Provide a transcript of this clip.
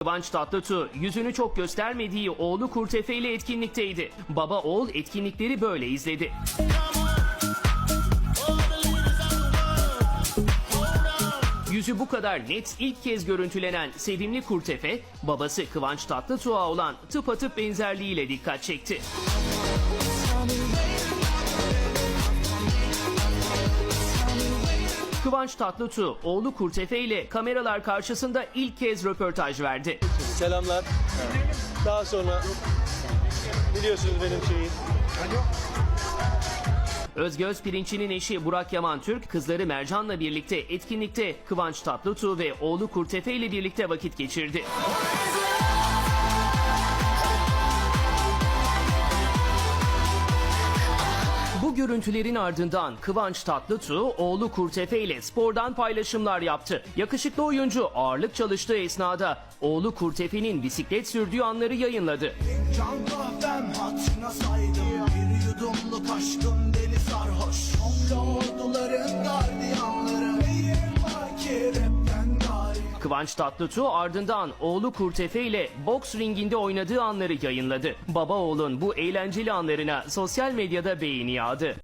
Kıvanç Tatlıtuğ yüzünü çok göstermediği oğlu Kurtefe ile etkinlikteydi. Baba oğul etkinlikleri böyle izledi. Yüzü bu kadar net ilk kez görüntülenen sevimli Kurtefe, babası Kıvanç Tatlıtuğ'a olan tıpatıp benzerliğiyle dikkat çekti. Kıvanç Tatlıtuğ, oğlu Kurtefe ile kameralar karşısında ilk kez röportaj verdi. Selamlar. Daha sonra biliyorsunuz benim şeyi. Özge Özpirinç'in eşi Burak Yaman Türk, kızları Mercan'la birlikte etkinlikte Kıvanç Tatlıtuğ ve oğlu Kurtefe ile birlikte vakit geçirdi. Görüntülerin ardından Kıvanç Tatlıtuğ oğlu Kurtefe ile spordan paylaşımlar yaptı. Yakışıklı oyuncu ağırlık çalıştığı esnada oğlu Kurtefe'nin bisiklet sürdüğü anları yayınladı. Can kahvem saydım Bir yudumluk aşkım Kıvanç Tatlıtuğ ardından oğlu Kurtefe ile boks ringinde oynadığı anları yayınladı. Baba oğlun bu eğlenceli anlarına sosyal medyada beğeni yağdı.